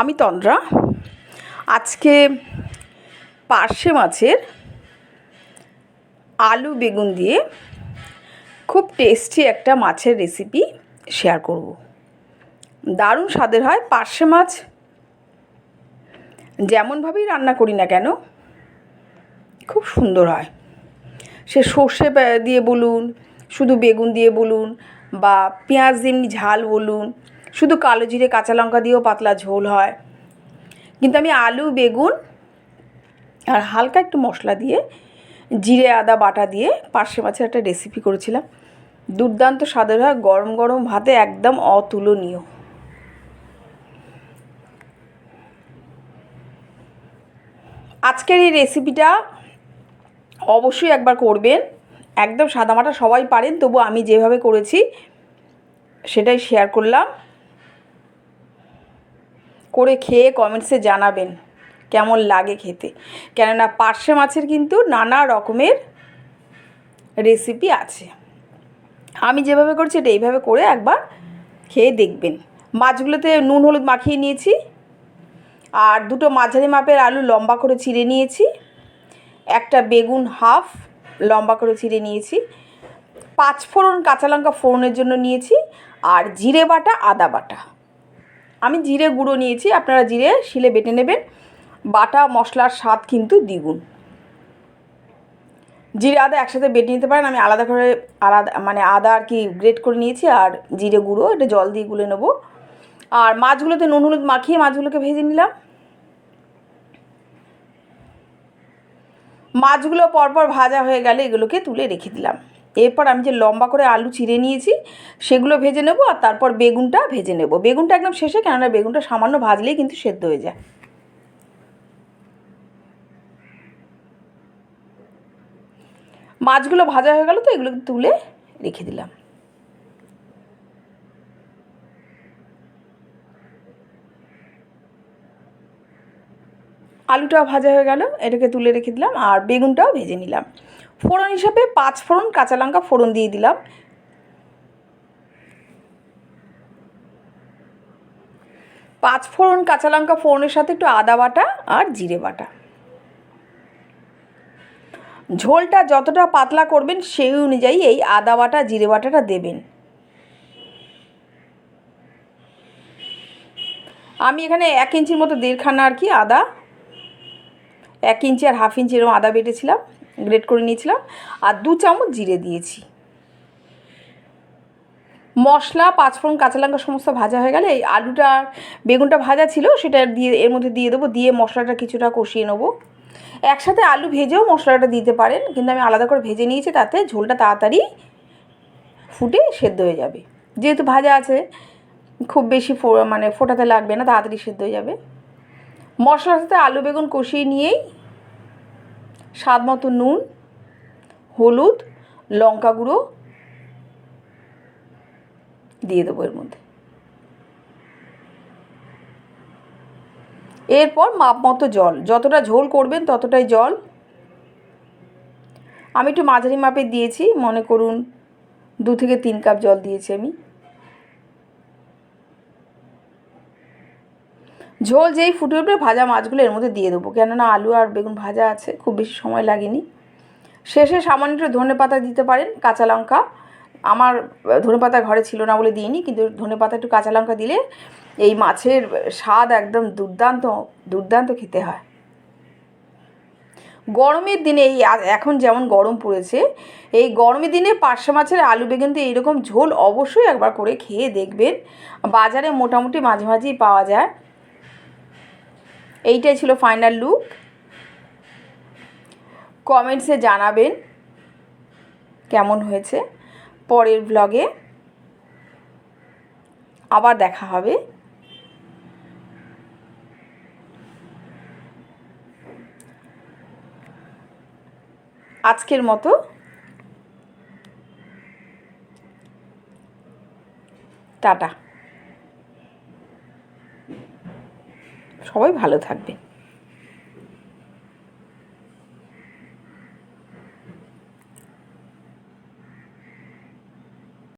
আমি তন্দ্রা। আজকে পার্শে মাছের আলু বেগুন দিয়ে খুব টেস্টি একটা মাছের রেসিপি শেয়ার করব। দারুণ স্বাদের হয় পার্শে মাছ। যেমনভাবেই রান্না করি না কেন, খুব সুন্দর হয়। সে সর্ষে দিয়ে বলুন, শুধু বেগুন দিয়ে বলুন বা পেঁয়াজ এমনি ঝাল বলুন শুধু কালো জিরে, কাঁচা লঙ্কা দিয়েও পাতলা ঝোল হয়। কিন্তু আমি আলু, বেগুন আর হালকা একটু মশলা দিয়ে, জিরে, আদা, বাটা দিয়ে পার্শে মাছের একটা রেসিপি করেছিলাম। দুর্দান্ত স্বাদের হয়, গরম গরম ভাতে একদম অতুলনীয়। আজকের এই রেসিপিটা অবশ্যই একবার করবেন। একদম সাদামাটা সবাই পারেন, তবু আমি যেভাবে করেছি সেটাই শেয়ার করলাম। করে খেয়ে কমেন্টসে জানাবেন। কেমন লাগে খেতে? কেননা পার্শে মাছের কিন্তু নানা রকমের রেসিপি আছে। আমি যেভাবে করছি এটা এইভাবে করে একবার খেয়ে দেখবেন। মাছগুলোতে নুন, হলুদ মাখিয়ে নিয়েছি। আর দুটো মাঝারি মাপের আলু লম্বা করে চিড়ে নিয়েছি। একটা বেগুন হাফ লম্বা করে চিড়ে নিয়েছি। পাঁচ ফোড়ন কাঁচা লঙ্কা ফোড়নের জন্য নিয়েছি। আর জিরে বাটা, আদা বাটা। আমি জিরে গুঁড়ো নিয়েছি, আপনারা জিরে শিলে বেটে নেবেন। বাটা, মশলার স্বাদ কিন্তু দ্বিগুণ। জিরে আদা একসাথে বেটে নিতে পারেন, আমি আলাদা করে আলাদা মানে আদা আর কি গ্রেট করে নিয়েছি, আর জিরে গুঁড়ো, এটা জল দিয়ে গুলে নেব। আর মাছগুলোতে নুন হলুদ মাখিয়ে মাছগুলোকে ভেজে নিলাম। মাছগুলো পরপর ভাজা হয়ে গেলে এগুলোকে তুলে রেখে দিলাম। এরপর আমি যে লম্বা করে আলু চিড়ে নিয়েছি, সেগুলো ভেজে নেব আর তারপর বেগুনটা ভেজে নেব। বেগুনটা একদম শেষে, কেননা বেগুনটা সামান্য ভাজলেই কিন্তু সেদ্ধ হয়ে যায়। মাছগুলো ভাজা হয়ে গেল তো, এগুলো তুলে রেখে দিলাম। আলুটা ভাজা হয়ে গেল, এটাকে তুলে রেখে দিলাম আর বেগুনটাও ভেজে নিলাম। ফোড়ন হিসাবে পাঁচ ফোড়ন কাঁচা লঙ্কা ফোড়ন দিয়ে দিলাম। পাঁচ ফোড়ন কাঁচা লঙ্কা ফোড়নের সাথে একটু আদা বাটা আর জিরে বাটা। ঝোলটা যতটা পাতলা করবেন সেই অনুযায়ী এই আদা বাটা, জিরে বাটাটা দেবেন। আমি এখানে এক ইঞ্চির মতো দেড়খানা আর কি আদা এক ইঞ্চি আর হাফ ইঞ্চি এরকম আদা বেটেছিলাম, গ্রেট করে নিয়েছিলাম, আর দু চামচ জিরে দিয়েছি। মশলা, পাঁচফোড়ন, কাঁচা লঙ্কা সমস্ত ভাজা হয়ে গেলে এই আলুটা, বেগুনটা ভাজা ছিল সেটা দিয়ে, এর মধ্যে দিয়ে দেবো, দিয়ে মশলাটা কিছুটা কষিয়ে নেব। একসাথে আলু ভেজেও মশলাটা দিতে পারেন, কিন্তু আমি আলাদা করে ভেজে নিয়েছি, তাতে ঝোলটা তাড়াতাড়ি ফুটে সেদ্ধ হয়ে যাবে। যেহেতু ভাজা আছে, খুব বেশি মানে ফোটাতে লাগবে না, তাড়াতাড়ি সেদ্ধ হয়ে যাবে। মশলার সাথে আলু বেগুন কষিয়ে নিয়েই স্বাদ মতো নুন, হলুদ, লঙ্কা গুঁড়ো দিয়ে দেবো এর মধ্যে। এরপর মাপ মতো জল, যতটা ঝোল করবেন ততটাই জল। আমি একটু মাঝারি মাপে দিয়েছি, মনে করুন দু থেকে তিন কাপ জল দিয়েছি আমি। ঝোল যেই ফুটে উঠবে ভাজা মাছগুলো এর মধ্যে দিয়ে দেবো। কেননা আলু আর বেগুন ভাজা আছে, খুব বেশি সময় লাগেনি। শেষে সামান্য একটু ধনে পাতা দিতে পারেন, কাঁচা লঙ্কা। আমার ধনে পাতা ঘরে ছিল না বলে দিইনি, কিন্তু ধনে পাতা একটু কাঁচা লঙ্কা দিলে এই মাছের স্বাদ একদম দুর্দান্ত দুর্দান্ত খেতে হয়। গরমের দিনে এই এখন যেমন গরম পড়েছে, এই গরমের দিনে পার্শে মাছের আলু বেগুন দিয়ে এরকম ঝোল অবশ্যই একবার করে খেয়ে দেখবেন। বাজারে মোটামুটি মাঝে মাঝেই পাওয়া যায়। এইটাই ছিল ফাইনাল লুক কমেন্টসে জানাবেন কেমন হয়েছে পরের ব্লগে আবার দেখা হবে। আজকের মতো। টাটা। সবাই ভালো থাকবে।